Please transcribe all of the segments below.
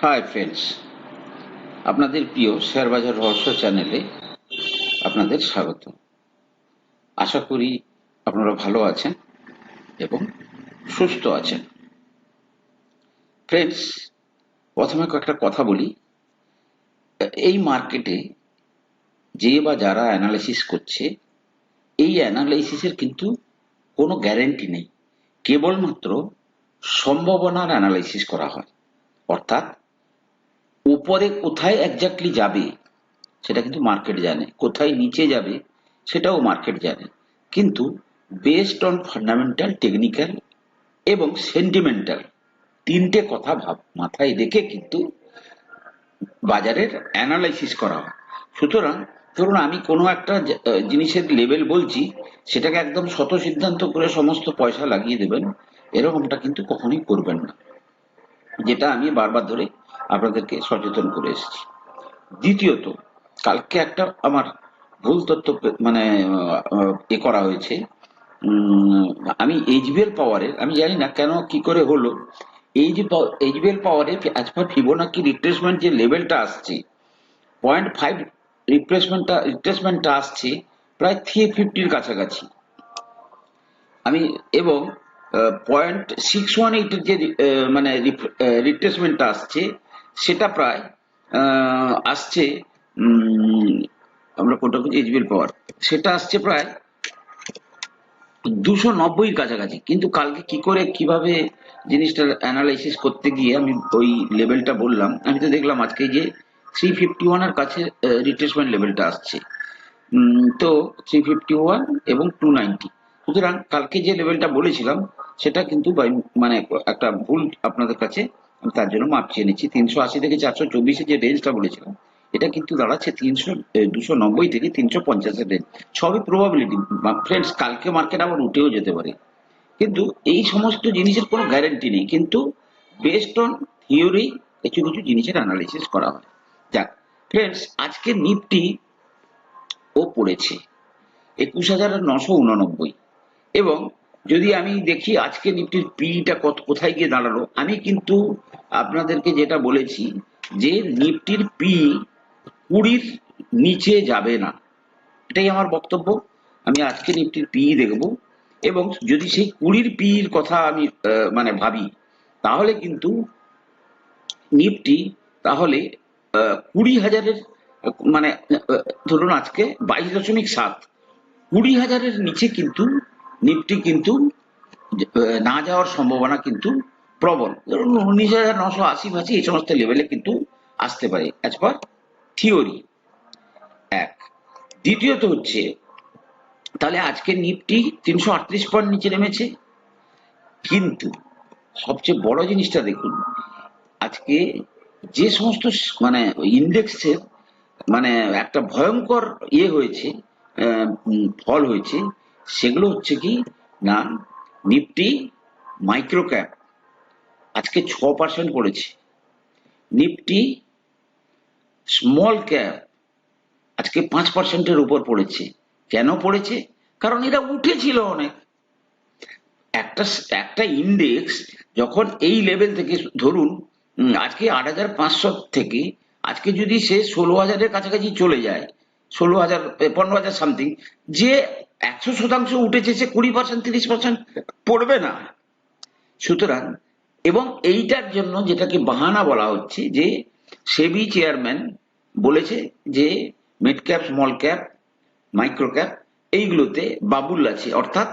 Hi friends আপনাদের প্রিয় share বাজার রহস্য চ্যানেলে আপনাদের স্বাগত। আশা করি আপনারা ভালো আছেন এবং সুস্থ আছেন। ফ্রেন্ডস প্রথমে কয়েকটা কথা বলি। এই মার্কেটে যে বা যারা অ্যানালাইসিস করছে, এই অ্যানালাইসিসের কিন্তু কোনো গ্যারেন্টি নেই। কেবলমাত্র সম্ভাবনার অ্যানালাইসিস করা হয়। অর্থাৎ উপরে কোথায় একজাক্টলি যাবে, সেটা কিন্তু মার্কেট জানে। কোথায় নিচে যাবে, সেটাও মার্কেট জানে। কিন্তু বেসড অন ফান্ডামেন্টাল টেকনিক্যাল এবং সেন্টিমেন্টাল তিনটে কথা ভাব, মাথায় রেখে কিন্তু বাজারের অ্যানালাইসিস করা হয়। সুতরাং ধরুন আমি কোনো একটা জিনিসের লেভেল বলছি, সেটাকে একদম শত সিদ্ধান্ত করে সমস্ত পয়সা লাগিয়ে দেবেন, এরকমটা কিন্তু কখনোই করবেন না। যেটা আমি বারবার ধরে আপনাদেরকে সচেতন করে এসেছি। দ্বিতীয়ত, কালকে একটা আমার ভুল তথ্য মানে এ করা হয়েছে। আমি এইচবিএল পাওয়ারের আমি জানি না কেন, কি করে হলো। এই যে এইচবিএল পাওয়ারে আজ পার ফিবোনাকি রিপ্লেসমেন্ট যে লেভেলটা আসছে পয়েন্ট ফাইভ রিপ্লেসমেন্টটা রিপ্লেসমেন্টটা আসছে প্রায় থ্রি ফিফটির কাছাকাছি। আমি এবং পয়েন্ট সিক্স ওয়ান এইটের যে মানে রিপ্লেসমেন্টটা আসছে সেটা প্রায় আসছে আমরা কোনটা এইচবিএল পাওয়ার সেটা আসছে প্রায় দুশো নব্বই কাছাকাছি। কিন্তু কালকে কি করে, কীভাবে জিনিসটা অ্যানালাইসিস করতে গিয়ে আমি ওই লেভেলটা বললাম, আমি তো দেখলাম আজকে যে থ্রি ফিফটি ওয়ানের কাছে রিট্রেসমেন্ট লেভেলটা আসছে। তো থ্রি ফিফটি ওয়ান এবং টু নাইনটি সুতরাং কালকে যে লেভেলটা বলেছিলাম, সেটা কিন্তু মানে একটা ভুল আপনাদের কাছে আমি তার জন্য মাপ চেয়ে নিচ্ছি। তিনশো আশি থেকে চারশো চব্বিশে যে রেঞ্জটা বলেছিলাম, এটা কিন্তু দাঁড়াচ্ছে তিনশো দুশো নব্বই থেকে তিনশো পঞ্চাশের রেঞ্জ সবই প্রবাবিলিটি ফ্রেন্ডস কালকে মার্কেট আবার উঠেও যেতে পারে। কিন্তু এই সমস্ত জিনিসের কোনো গ্যারেন্টি নেই। কিন্তু বেসড অন থিওরি কিছু কিছু জিনিসের অ্যানালিসিস করা হয়। যাক ফ্রেন্ডস আজকে নিফটি ও পড়েছে। একুশ হাজার নশো উননব্বই। এবং যদি আমি দেখি আজকে নিফটির পিটা কত, কোথায় গিয়ে দাঁড়াল, আমি কিন্তু আপনাদেরকে যেটা বলেছি, যে নিফটির পি কুড়ির নিচে যাবে না। এটাই আমার বক্তব্য। আমি আজকে নিফটির পি দেখব এবং যদি সেই কুড়ির পির কথা আমি মানে ভাবি, তাহলে কিন্তু নিফটি তাহলে কুড়ি হাজারের মানে ধরুন আজকে বাইশ দশমিক সাত, কুড়ি হাজারের নিচে কিন্তু নিফটি কিন্তু না যাওয়ার সম্ভাবনা কিন্তু প্রবল। ধরুন উনিশ হাজার নশো আশি ফাঁসি এই সমস্ত লেভেলে কিন্তু আসতে পারে। অ্যাজ পার থিওরি এক। দ্বিতীয়ত হচ্ছে, তাহলে আজকে নিফটি তিনশো আটত্রিশ পয়েন্ট নিচে নেমেছে। কিন্তু সবচেয়ে বড় জিনিসটা দেখুন, আজকে যে সমস্ত মানে ইন্ডেক্সের মানে একটা ভয়ঙ্কর ইয়ে হয়েছে ফল হয়েছে, সেগুলো হচ্ছে কি, না, নিফটি মাইক্রো ক্যাপ আজকে ছ পার্সেন্ট পড়েছে নিফটি স্মল ক্যাপ আজকে পাঁচ পার্সেন্টের উপর পড়েছে। কেন পড়েছে? কারণ এরা উঠেছিল অনেক। একটা একটা ইন্ডেক্স যখন এই লেভেল থেকে ধরুন আজকে আট হাজার পাঁচশো থেকে আজকে যদি সে ষোলো হাজারের কাছাকাছি চলে যায়, ষোলো হাজার পনেরো হাজার সামথিং যে একশো শতাংশ উঠেছে সে কুড়ি পার্সেন্ট তিরিশ পার্সেন্ট পড়বে না। সুতরাং এবং এইটার জন্য যেটাকে বাহানা বলা হচ্ছে যে সেবি চেয়ারম্যান বলেছে যে mid cap small cap micro cap এইগুলোতে বাবুল আছে। অর্থাৎ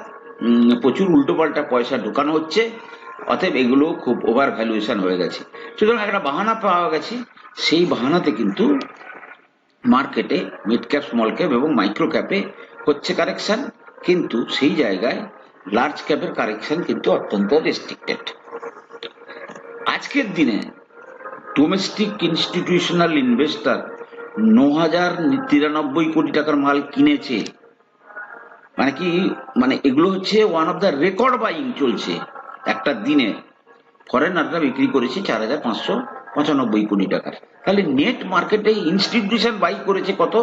প্রচুর উল্টোপাল্টা পয়সা ঢোকানো হচ্ছে, অতএব এগুলো খুব ওভার ভ্যালুয়েশন হয়ে গেছে। সুতরাং একটা বাহানা পাওয়া গেছে, সেই বাহানাতে কিন্তু মার্কেটে মিড ক্যাপ স্মল ক্যাপ এবং মাইক্রো ক্যাপে হচ্ছে কারেকশন কিন্তু সেই জায়গায় লার্জ ক্যাপের কারেকশন কিন্তু অত্যন্ত রেস্ট্রিক্টেড আজকের দিনে ডোমেস্টিক ইনস্টিটিউশনাল ইনভেস্টর ন হাজার তিরানব্বই কোটি টাকার মাল কিনেছে। মানে কি মানে এগুলো হচ্ছে one of the record buying চলছে একটা দিনে। ফরেনাররা বিক্রি করেছে চার হাজার পাঁচশো পঁচানব্বই কোটি টাকার। তাহলে নেট মার্কেটে ইনস্টিটিউশন বাই করেছে কত?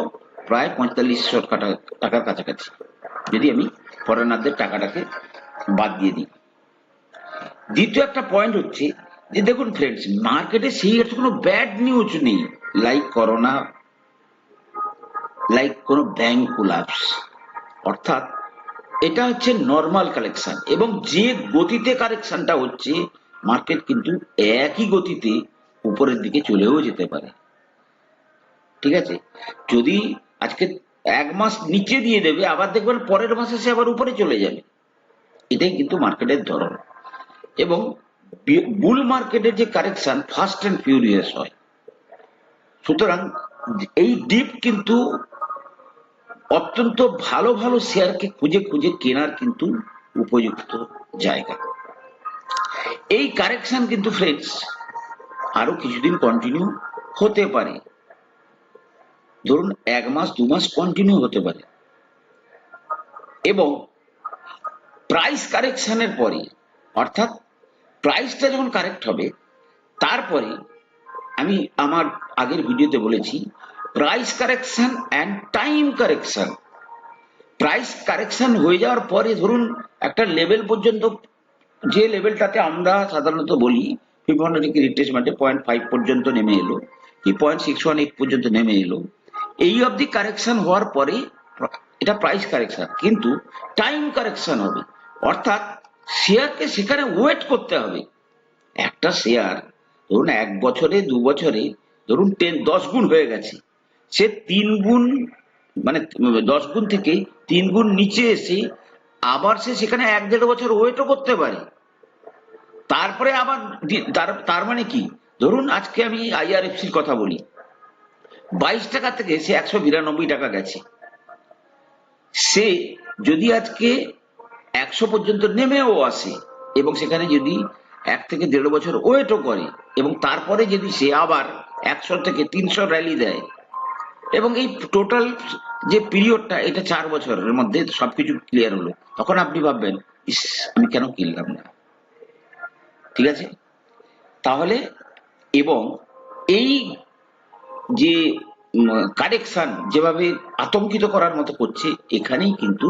প্রায় পঁয়তাল্লিশশো টাকা- টাকার কাছাকাছি। যদি আমি ফরেনারদের টাকাটাকে বাদ দিয়ে দিই। দ্বিতীয় একটা পয়েন্ট হচ্ছে যে দেখুন ফ্রেন্ডস মার্কেটে সেই একটা কোনো ব্যাড নিউজ নেই। লাইক করোনা লাইক কোনো ব্যাংক কোলাপস অর্থাৎ এটা হচ্ছে নর্মাল কালেকশন এবং যে গতিতে কারেকশনটা হচ্ছে মার্কেট কিন্তু একই গতিতে উপরের দিকে চলেও যেতে পারে। ঠিক আছে? যদি আজকে এক মাস নিচে দিয়ে দেবে, আবার দেখবেন পরের মাসে সে আবার উপরে চলে যাবে। এটাই কিন্তু মার্কেটের ধরন। এবং বুল মার্কেটের যে কারেকশন ফাস্ট অ্যান্ড ফিউরিয়াস হয়। সুতরাং এই ডিপ কিন্তু অত্যন্ত ভালো ভালো শেয়ারকে খুঁজে খুঁজে কেনার কিন্তু উপযুক্ত জায়গা। এই কারেকশন কিন্তু ফ্রেন্ডস আরও কিছুদিন কন্টিনিউ হতে পারে। ধরুন, এক মাস, দু মাস কন্টিনিউ হতে পারে। এবং প্রাইস কারেকশনের পরে, অর্থাৎ প্রাইসটা যখন কারেক্ট হবে, তারপরে আমি আমার আগের ভিডিওতে বলেছি price correction and time correction price correction হয়ে যাওয়ার পরে ধরুন একটা লেভেল পর্যন্ত, যে লেভেলটাতে আমরা সাধারণত বলি রিট্রেসমেন্টে পয়েন্ট ফাইভ পর্যন্ত নেমে এলো, কি পয়েন্ট সিক্স ওয়ান এইট পর্যন্ত নেমে এলো। এই অবধি কারেকশন হওয়ার পরে, এটা প্রাইস কারেকশন কিন্তু টাইম কারেকশন হবে। অর্থাৎ শেয়ারকে সেখানে ওয়েট করতে হবে। একটা শেয়ার ধরুন এক বছরে, দু বছরে, ধরুন টেন, দশ গুণ হয়ে গেছে। সে তিন গুণ মানে দশ গুণ থেকে তিন গুণ নিচে এসে আবার সে সেখানে এক দেড় বছর ওয়েটও করতে পারে। তারপরে আবার তার মানে কি? ধরুন আজকে আমি আইআরএফসির কথা বলি। বাইশ টাকা থেকে সে একশো বিরানব্বই টাকা গেছে। সে যদি আজকে একশো পর্যন্ত নেমেও আসে। এবং সেখানে যদি এক থেকে দেড় বছর ওয়েটও করে, এবং তারপরে যদি সে আবার একশো থেকে তিনশো র্যালি দেয়। এবং এই টোটাল যে পিরিয়ডটা এটা চার বছরের মধ্যে সবকিছু ক্লিয়ার হলো। তখন আপনি ভাববেন, ইস, আমি কেন কিনলাম না? ঠিক আছে? তাহলে, এবং এই যে কারেকশন যেভাবে আতঙ্কিত করার মতো করছে, এখানেই কিন্তু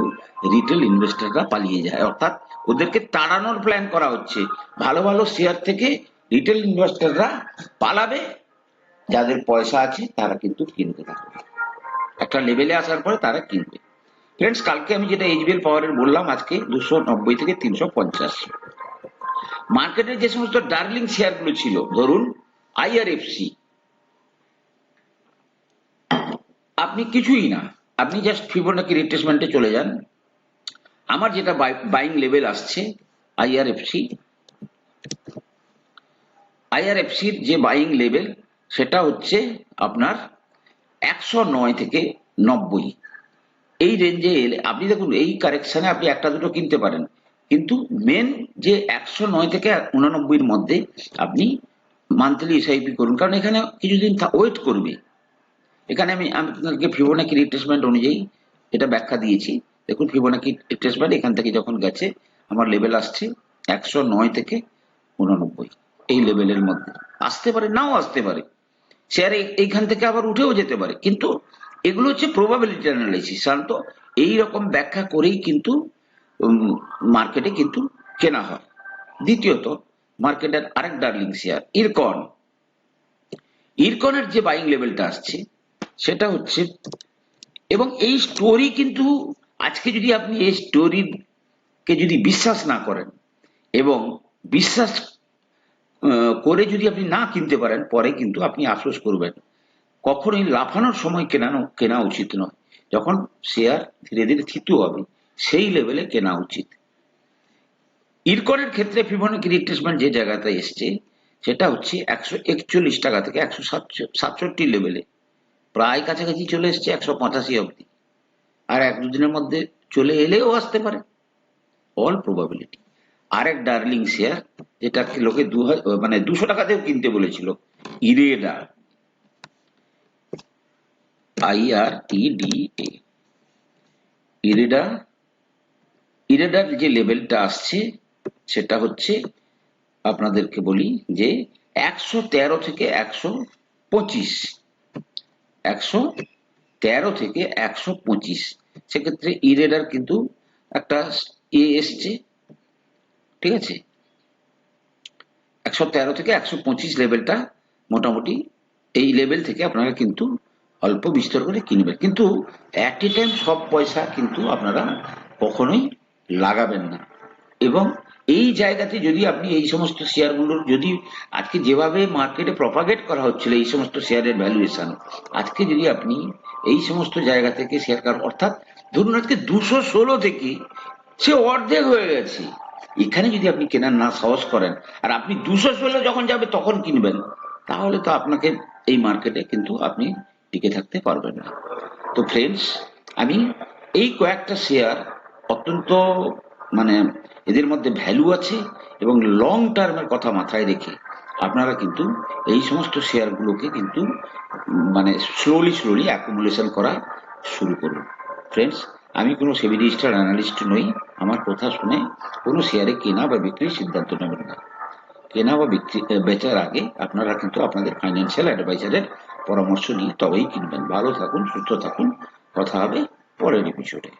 রিটেল ইনভেস্টররা পালিয়ে যায়। অর্থাৎ ওদেরকে তাড়ানোর প্ল্যান করা হচ্ছে। ভালো ভালো শেয়ার থেকে রিটেল ইনভেস্টররা পালাবে। যাদের পয়সা আছে, তারা কিন্তু কিনতে থাকবে একটা লেভেলে আসার পরে তারা কিনবে। ফ্রেন্ডস কালকে আমি যেটা এইচবিএল পাওয়ারের বললাম, আজকে দুশো নব্বই থেকে তিনশো পঞ্চাশ। মার্কেটের যে সমস্ত ডার্লিং শেয়ারগুলো ছিল, ধরুন আইআরএফসি আপনি কিছুই না। আপনি জাস্ট ফিবোনাকি রিট্রেসমেন্টে চলে যান। আমার যেটা বাইং লেভেল আসছে আইআরএফসি আইআরএফসির যে বাইং লেভেল সেটা হচ্ছে আপনার একশো নয় থেকে নব্বই। এই রেঞ্জে এলে, আপনি দেখুন, এই কারেকশনে আপনি একটা দুটো কিনতে পারেন। কিন্তু মেন যে একশো নয় থেকে উননব্বইয়ের মধ্যে আপনি মান্থলি এসআইপি করুন। কারণ এখানে কিছুদিন ওয়েট করবে। এখানে আমি আপনাকে ফিবোনাকি রিট্রেসমেন্ট অনুযায়ী এটা ব্যাখ্যা দিয়েছি। দেখুন ফিবোনাকি রিট্রেসমেন্ট এখান থেকে যখন গেছে, আমার লেভেল আসছে একশো নয় থেকে উননব্বই। এই লেভেলের মধ্যে। আসতে পারে, নাও আসতে পারে। শেয়ার এইখান থেকে আবার উঠেও যেতে পারে। কিন্তু এগুলো হচ্ছে প্রবাবিলিটি অ্যানালাইসিস সাধারণত এইরকম ব্যাখ্যা করেই কিন্তু মার্কেটে কিন্তু কেনা হয়। দ্বিতীয়ত মার্কেটের আরেক ডার্লিং শেয়ার ইরকন ইরকনের যে বাইং লেভেলটা আসছে সেটা হচ্ছে, এবং এই স্টোরি কিন্তু আজকে যদি আপনি এই স্টোরিকে যদি বিশ্বাস না করেন এবং বিশ্বাস করে যদি আপনি না কিনতে পারেন, পরে কিন্তু আপনি আফসোস করবেন। কখনোই লাফানোর সময় কেনানো, কেনা উচিত নয়। যখন শেয়ার ধীরে ধীরে থিতু হবে, সেই লেভেলে কেনা উচিত। ইরকনের ক্ষেত্রে ফিবোনাকি রিট্রেসমেন্ট যে জায়গাতে এসছে, সেটা হচ্ছে একশো একচল্লিশ টাকা থেকে একশো সাতষট্টি লেভেলে প্রায় কাছাকাছি চলে এসছে একশো পঁচাশি অবধি। আর এক দুদিনের মধ্যে চলে এলেও আসতে পারে। অল প্রবাবিলিটি আরেক ডার্লিং শেয়ার যেটাকে লোকে দু হাজার মানে দুশো টাকাতেও কিনতে বলেছিল। ইরেডা এ ইরেডা ইরেডার যে লেভেলটা আসছে, সেটা হচ্ছে আপনাদেরকে বলি যে একশো তেরো থেকে একশো পঁচিশ একশো তেরো থেকে একশো পঁচিশ। সেক্ষেত্রে ইরেডার কিন্তু একটা এ এসছে, ঠিক আছে? একশো তেরো থেকে একশো পঁচিশ লেভেলটা মোটামুটি এই লেভেল থেকে আপনারা কিন্তু অল্প বিস্তর করে কিনবেন। কিন্তু অ্যাট এ টাইম সব পয়সা কিন্তু আপনারা কখনোই লাগাবেন না। এবং এই জায়গাতে যদি আপনি এই সমস্ত শেয়ারগুলোর যদি আজকে যেভাবে মার্কেটে প্রপাগেট করা হচ্ছিল, এই সমস্ত শেয়ারের ভ্যালুয়েশন আজকে যদি আপনি এই সমস্ত জায়গা থেকে শেয়ার কার অর্থাৎ ধরুন আজকে দুশো ষোলো থেকে সে অর্ধেক হয়ে গেছে। এখানে যদি আপনি কেনার না সাহস করেন, আর আপনি দুশো ষোলো যখন যাবে তখন কিনবেন, তাহলে তো আপনাকে এই মার্কেটে কিন্তু আপনি টিকে থাকতে পারবেন না। তো ফ্রেন্ডস আমি এই কয়েকটা শেয়ার অত্যন্ত মানে এদের মধ্যে ভ্যালু আছে এবং লং টার্মের কথা মাথায় রেখে আপনারা কিন্তু এই সমস্ত শেয়ারগুলোকে কিন্তু মানে স্লোলি স্লোলি অ্যাকুমুলেশন করা শুরু করুন। ফ্রেন্ডস আমি কোনো সেবি রেজিস্টার্ড অ্যানালিস্ট নই, আমার কথা শুনে কোনো শেয়ারে কেনা বা বিক্রির সিদ্ধান্ত নেবেন না। কেনা বা বিক্রি বেচার আগে আপনারা কিন্তু আপনাদের ফাইন্যান্সিয়াল অ্যাডভাইজারের পরামর্শ নিয়ে তবেই কিনবেন। ভালো থাকুন, সুস্থ থাকুন। কথা হবে পরের এপিসোডে